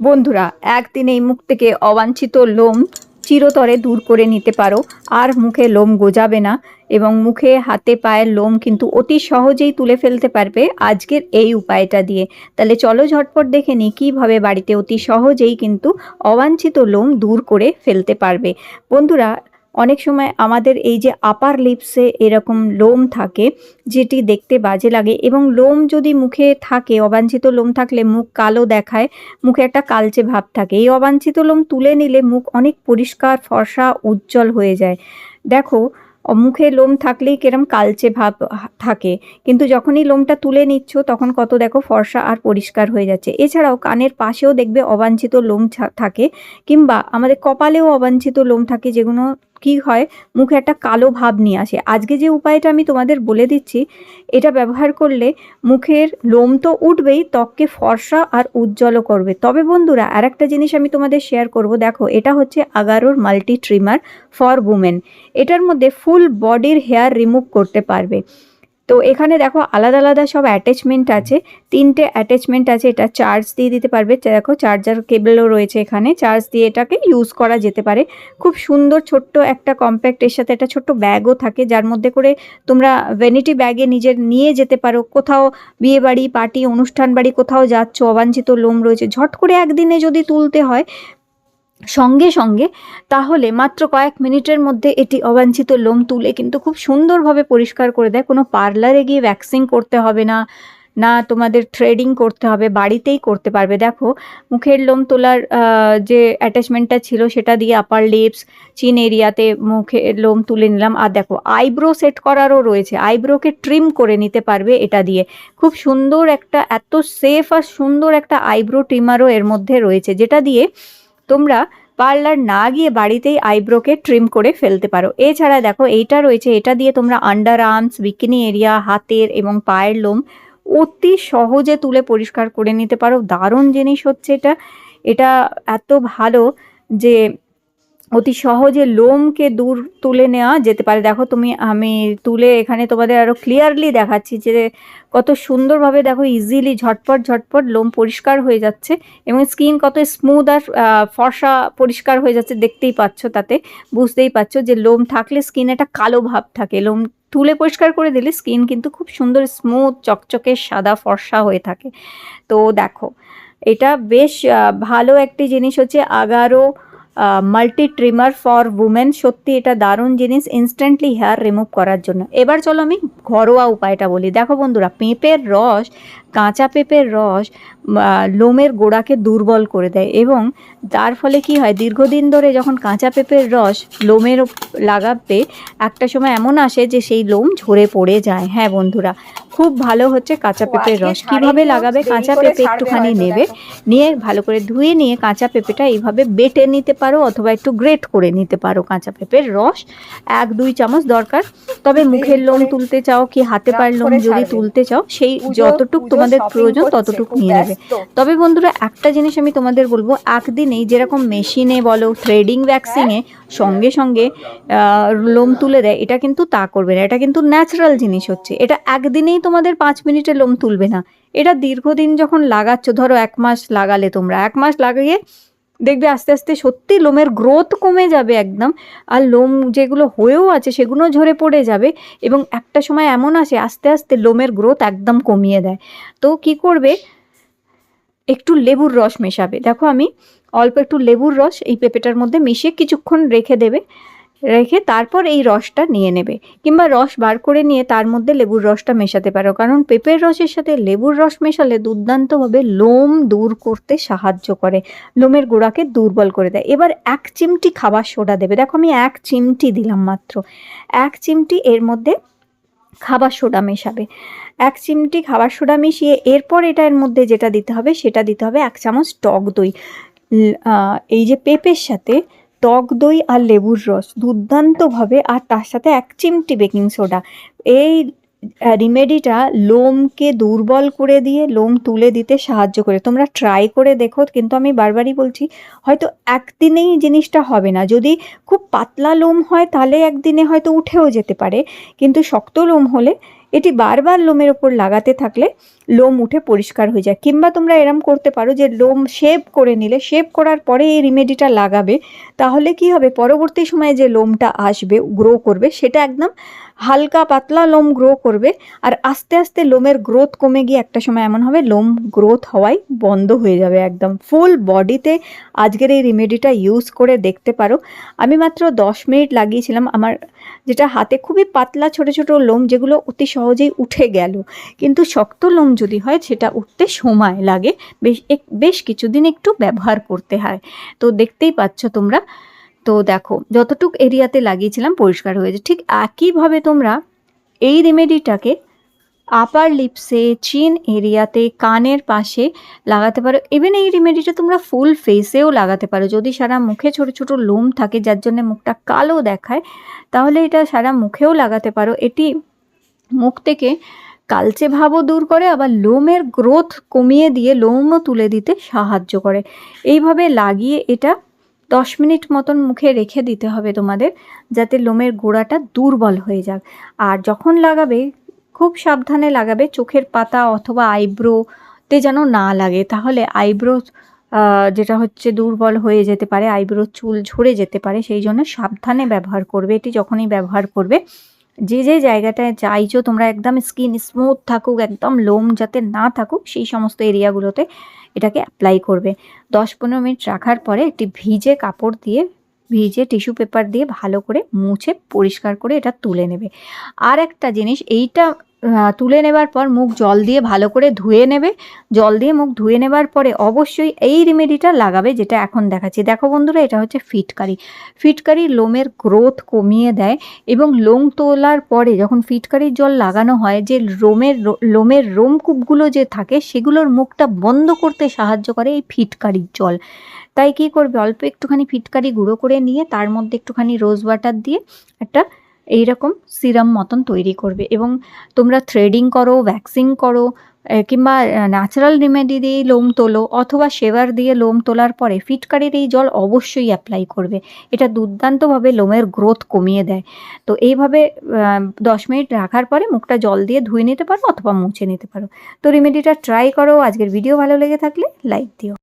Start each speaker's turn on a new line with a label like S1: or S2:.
S1: বন্ধুরা, একদিন এই মুখ থেকে অবাঞ্ছিত লোম চিরতরে দূর করে নিতে পারো, আর মুখে লোম গোজাবে না এবং মুখে, হাতে, পায়ের লোম কিন্তু অতি সহজেই তুলে ফেলতে পারবে আজকের এই উপায়টা দিয়ে। তাহলে চলো ঝটপট দেখে নিই কীভাবে বাড়িতে অতি সহজেই কিন্তু অবাঞ্ছিত লোম দূর করে ফেলতে পারবে। বন্ধুরা অনেক সময় আমাদের এই যে আপার লিপসে এরকম লোম থাকে, যেটি দেখতে বাজে লাগে এবং লোম যদি মুখে থাকে, অবাঞ্ছিত লোম থাকলে মুখ কালো দেখায়, মুখে একটা কালচে ভাব থাকে। এই অবাঞ্ছিত লোম তুলে নিলে মুখ অনেক পরিষ্কার, ফর্সা, উজ্জ্বল হয়ে যায়। দেখো, মুখে লোম থাকলেই কিরম কালচে ভাব থাকে, কিন্তু যখনই লোমটা তুলে নিচ্ছ, তখন কত দেখো ফর্সা আর পরিষ্কার হয়ে যাচ্ছে। এছাড়াও কানের পাশেও দেখবে অবাঞ্ছিত লোম থাকে, কিংবা আমাদের কপালেও অবাঞ্ছিত লোম থাকে যেগুলো কি হয়? মুখে একটা কালো ভাব নিয়ে আসে। আজকে যে উপায়টা আমি তোমাদের বলে দিচ্ছি, এটা ব্যবহার করলে মুখের লোম তো উঠবেই, ত্বককে ফর্সা আর উজ্জ্বলও করবে। তবে বন্ধুরা আর একটা জিনিস আমি তোমাদের শেয়ার করব। দেখো, এটা হচ্ছে আগারোর মাল্টি ট্রিমার ফর উমেন এটার মধ্যে ফুল বডির হেয়ার রিমুভ করতে পারবে। তো এখানে দেখো আলাদা আলাদা সব অ্যাটাচমেন্ট আছে। তিনটে অ্যাটাচমেন্ট আছে, এটা চার্জ দিয়ে দিতে পারবে। দেখো চার্জার কেবলও রয়েছে এখানে। চার্জ দিয়ে এটাকে ইউজ করা যেতে পারে। খুব সুন্দর ছোট্ট একটা কম্প্যাক্ট এর সাথে একটা ছোট্ট ব্যাগও থাকে, যার মধ্যে করে তোমরা ভ্যানিটি ব্যাগে নিজের নিয়ে যেতে পারো। কোথাও বিয়ে বাড়ি পার্টি অনুষ্ঠান বাড়ি, কোথাও যাচ্ছ, অবাঞ্ছিত লোম রয়েছে। ঝট করে একদিনে যদি তুলতে হয় সঙ্গে সঙ্গে তাহলে মাত্র কয়েক মিনিটের মধ্যে এটি অবাঞ্ছিত লোম তুলে কিন্তু খুব সুন্দরভাবে পরিষ্কার করে দেয়। কোনো পার্লারে গিয়ে ভ্যাক্সিং করতে হবে না না তোমাদের থ্রেডিং করতে হবে, বাড়িতেই করতে পারবে। দেখো, মুখের লোম তোলার যে অ্যাটাচমেন্টটা ছিল সেটা দিয়ে আপার লিপস চিন এরিয়াতে মুখের লোম তুলে নিলাম। আর দেখো আইব্রো সেট করারও রয়েছে। আইব্রোকে ট্রিম করে নিতে পারবে এটা দিয়ে। খুব সুন্দর একটা, এত সেফ আর সুন্দর একটা আইব্রো ট্রিমারও এর মধ্যে রয়েছে, যেটা দিয়ে তোমরা পার্লার না গিয়ে বাড়িতেই আইব্রোকে ট্রিম করে ফেলতে পারো। এছাড়া দেখো, এইটা রয়েছে, এটা দিয়ে তোমরা আন্ডার আর্মস বিকিনি এরিয়া হাতের এবং পায়ের লোম অতি সহজে তুলে পরিষ্কার করে নিতে পারো। দারুণ জিনিস হচ্ছে এটা। এটা এত ভালো যে অতি সহজে লোমকে দূর তুলে নেওয়া যেতে পারে। দেখো তুমি, আমি তুলে এখানে তোমাদের আরও ক্লিয়ারলি দেখাচ্ছি যে কত সুন্দরভাবে দেখো ইজিলি ঝটপট ঝটপট লোম পরিষ্কার হয়ে যাচ্ছে এবং স্কিন কত স্মুথ আর ফর্সা পরিষ্কার হয়ে যাচ্ছে দেখতেই পাচ্ছ তাতে। বুঝতেই পারছ যে লোম থাকলে স্কিন একটা কালো ভাব থাকে। লোম তুলে পরিষ্কার করে দিলে স্কিন কিন্তু খুব সুন্দর স্মুথ চকচকে, সাদা, ফর্সা হয়ে থাকে। তো দেখো, এটা বেশ ভালো একটি জিনিস হচ্ছে Agaro multi trimmer for women সত্যি এটা দারুণ জিনিস ইনস্ট্যান্টলি হেয়ার রিমুভ করার জন্য। এবার চলো আমি ঘরোয়া উপায়টা বলি। দেখো বন্ধুরা, পেঁপের রস, কাঁচা পেঁপের রস লোমের গোড়াকে দুর্বল করে দেয় এবং তার ফলে কি হয়, দীর্ঘদিন ধরে যখন কাঁচা পেঁপের রস লোমের লাগাবে, একটা সময় এমন আসে যে সেই লোম ঝরে পড়ে যায়। হ্যাঁ বন্ধুরা খুব ভালো হচ্ছে কাঁচা পেঁপের রস। কীভাবে লাগাবে কাঁচা পেঁপে একটুখানি নেবে? নিয়ে ভালো করে ধুয়ে নিয়ে কাঁচা পেঁপেটা এইভাবে বেটে নিতে পারো অথবা একটু গ্রেট করে নিতে পারো কাঁচা পেঁপের রস। এক দুই চামচ দরকার। তবে মুখের লোম তুলতে চাও কি হাতে পায়ের লোম যদি তুলতে চাও সেই যতটুক তোমাদের প্রয়োজন ততটুক নিয়ে নেবে। তবে বন্ধুরা একটা জিনিস আমি তোমাদের বলব একদিনেই যেরকম মেশিনে বলো থ্রেডিং ভ্যাক্সিংয়ে সঙ্গে সঙ্গে লোম তুলে দেয় এটা কিন্তু তা করবে না। এটা কিন্তু ন্যাচারাল জিনিস হচ্ছে। এটা একদিনেই তোমাদের পাঁচ মিনিটে লোম তুলবে না। এটা দীর্ঘদিন যখন লাগাচ্ছ, ধরো এক মাস লাগালে তোমরা। এক মাস লাগিয়ে দেখবে আস্তে আস্তে সত্যি লোমের গ্রোথ কমে যাবে একদম। আর লোম যেগুলো হয়েও আছে, সেগুলো ঝরে পড়ে যাবে এবং একটা সময় এমন আসে, আস্তে আস্তে লোমের গ্রোথ একদম কমিয়ে দেয়। তো কি করবে? একটু লেবুর রস মেশাবে। দেখো আমি অল্প একটু লেবুর রস এই পেঁপেটার মধ্যে মিশিয়ে কিছুক্ষণ রেখে দেবে। রেখে তারপর এই রসটা নিয়ে নেবে। কিংবা রস বার করে নিয়ে তার মধ্যে লেবুর রসটা মেশাতে পারো। কারণ পেঁপের রসের সাথে লেবুর রস মেশালে দুর্দান্তভাবে লোম দূর করতে সাহায্য করে। লোমের গোড়াকে দুর্বল করে দেয়। এবার এক চিমটি খাবার সোডা দেবে। দেখো আমি এক চিমটি দিলাম মাত্র। এক চিমটি এর মধ্যে খাবার সোডা মেশাবে। এক চিমটি খাবার সোডা মিশিয়ে এরপর এটা এর মধ্যে যেটা দিতে হবে, সেটা দিতে হবে এক চামচ টক দই। এই যে পেঁপের সাথে টক দই আর লেবুর রস দুর্দান্তভাবে আর তার সাথে এক চিমটি বেকিং সোডা। এই রিমেডিটা লোমকে দুর্বল করে দিয়ে, লোম তুলে দিতে সাহায্য করে। তোমরা ট্রাই করে দেখো, কিন্তু আমি বারবারই বলছি, হয়তো একদিনেই জিনিসটা হবে না। যদি খুব পাতলা লোম হয়, তাহলে একদিনে হয়তো উঠেও যেতে পারে। কিন্তু শক্ত লোম হলে এটি বারবার লোমের ওপর লাগাতে থাকলে লোম উঠে পরিষ্কার হয়ে যায়। কিংবা তোমরা এরম করতে পারো যে লোম শেভ করে নিলে শেভ করার পরে এই রিমেডিটা লাগাবে, তাহলে কি হবে? পরবর্তী সময়ে যে লোমটা আসবে গ্রো করবে, সেটা একদম হালকা পাতলা লোম গ্রো করবে, আর আস্তে আস্তে লোমের গ্রোথ কমে গিয়ে একটা সময় এমন হবে লোম গ্রোথ হওয়াই বন্ধ হয়ে যাবে একদম। ফুল বডিতে আজকের এই রেমেডিটা ইউজ করে দেখতে পারো। আমি মাত্র দশ মিনিট লাগিয়েছিলাম, আমার যেটা হাতে খুবই পাতলা ছোট ছোট লোম যেগুলো অতি সহজেই উঠে গেল। কিন্তু শক্ত লোম যদি হয়, সেটা উঠতে সময় লাগে। বেশ বেশ কিছুদিন একটু ব্যবহার করতে হয়। তো দেখতেই পাচ্ছ তোমরা তো দেখো, যতটুক এরিয়াতে লাগিয়েছিলাম পরিষ্কার হয়েছে ঠিক একইভাবে তোমরা এই রেমেডিটাকে আপার লিপসে চিন এরিয়াতে, কানের পাশে লাগাতে পারো। ইভেন এই রেমেডিটা তোমরা ফুল ফেসেও লাগাতে পারো। যদি সারা মুখে ছোট ছোট লোম থাকে, যার জন্য মুখটা কালো দেখায়, তাহলে এটা সারা মুখেও লাগাতে পারো। এটি মুখ থেকে কালচে ভাবও দূর করে, আবার লোমের গ্রোথ কমিয়ে দিয়ে লোমও তুলে দিতে সাহায্য করে। এইভাবে লাগিয়ে এটা দশ মিনিট মতন মুখে রেখে দিতে হবে তোমাদের, যাতে লোমের গোড়াটা দুর্বল হয়ে যাক। আর যখন লাগাবে, খুব সাবধানে লাগাবে, চোখের পাতা অথবা আইব্রোতে যেন না লাগে। তাহলে আইব্রো যেটা হচ্ছে দুর্বল হয়ে যেতে পারে, আইব্রো চুল ঝরে যেতে পারে, সেই জন্য সাবধানে ব্যবহার করবে। এটি যখনই ব্যবহার করবে, যে যে জায়গাটায় চাইছো, তোমরা একদম স্কিন স্মুথ থাকুক, একদম লোম যাতে না থাকুক, সেই সমস্ত এরিয়াগুলোতে এটাকে অ্যাপ্লাই করবে। দশ পনেরো মিনিট রাখার পরে একটি ভিজে কাপড় দিয়ে, ভিজে টিস্যু পেপার দিয়ে ভালো করে মুছে পরিষ্কার করে এটা তুলে নেবে। আর একটা জিনিস, এইটা তুলে নেবার পর মুখ জল দিয়ে ভালো করে ধুয়ে নেবে। জল দিয়ে মুখ ধুয়ে নেবার পরে অবশ্যই এই রেমেডিটা লাগাবে যেটা এখন দেখাচ্ছি। দেখো বন্ধুরা, এটা হচ্ছে ফিটকারি। ফিটকারি লোমের গ্রোথ কমিয়ে দেয় এবং লোম তোলার পরে যখন ফিটকারির জল লাগানো হয়, যে লোমের রো- লোমের রোমকূপগুলো যে থাকে, সেগুলোর মুখটা বন্ধ করতে সাহায্য করে এই ফিটকারির জল। তাই কি করবে? অল্প একটুখানি ফিটকারি গুঁড়ো করে নিয়ে তার মধ্যে একটুখানি রোজ ওয়াটার দিয়ে একটা এইরকম সিরাম মতন তৈরি করবে এবং তোমরা থ্রেডিং করো ভ্যাক্সিং করো কিংবা ন্যাচারাল রেমেডি দিয়ে লোম তোলো অথবা শেভার দিয়ে লোম তোলার পরে ফিটকারির এই জল অবশ্যই অ্যাপ্লাই করবে। এটা দুর্দান্তভাবে লোমের গ্রোথ কমিয়ে দেয়। তো এইভাবে দশ মিনিট রাখার পরে মুখটা জল দিয়ে ধুয়ে নিতে পারো অথবা মুছে নিতে পারো। তো রেমেডিটা ট্রাই করো। আজকের ভিডিও ভালো লেগে থাকলে লাইক দিও।